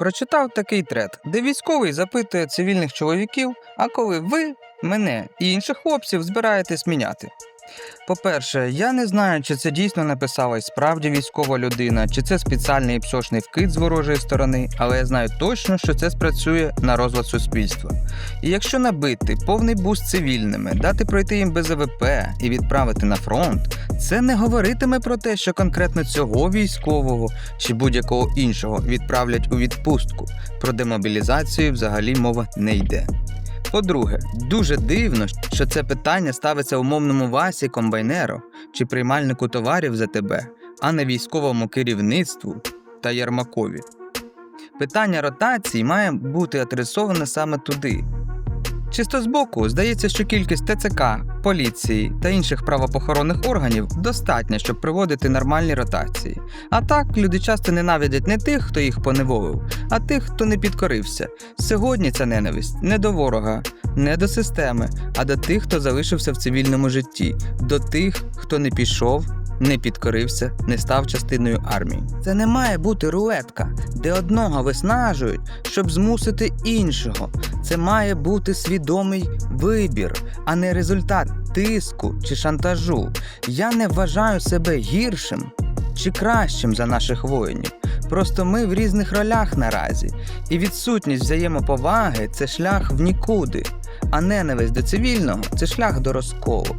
прочитав такий трет, де військовий запитує цивільних чоловіків, а коли ви мене і інших хлопців збираєтесь міняти. По-перше, я не знаю, чи це дійсно написала і справді військова людина, чи це спеціальний псошний вкид з ворожої сторони, але я знаю точно, що це спрацює на розлад суспільства. І якщо набити повний бус цивільними, дати пройти їм без АВП і відправити на фронт, це не говоритиме про те, що конкретно цього військового чи будь-якого іншого відправлять у відпустку. Про демобілізацію взагалі мова не йде. По-друге, дуже дивно, що це питання ставиться умовному Васі комбайнеру чи приймальнику товарів за тебе, а не військовому керівництву та Єрмакові. Питання ротації має бути адресоване саме туди. Чисто збоку здається, що кількість ТЦК, поліції та інших правоохоронних органів достатня, щоб проводити нормальні ротації. А так люди часто ненавидять не тих, хто їх поневолив, а тих, хто не підкорився. Сьогодні ця ненависть не до ворога, не до системи, а до тих, хто залишився в цивільному житті, до тих, хто не пішов, не підкорився, не став частиною армії. Це не має бути рулетка, де одного виснажують, щоб змусити іншого. Це має бути свідомий вибір, а не результат тиску чи шантажу. Я не вважаю себе гіршим чи кращим за наших воїнів. Просто ми в різних ролях наразі, і відсутність взаємоповаги це шлях в нікуди, а ненависть до цивільного це шлях до розколу.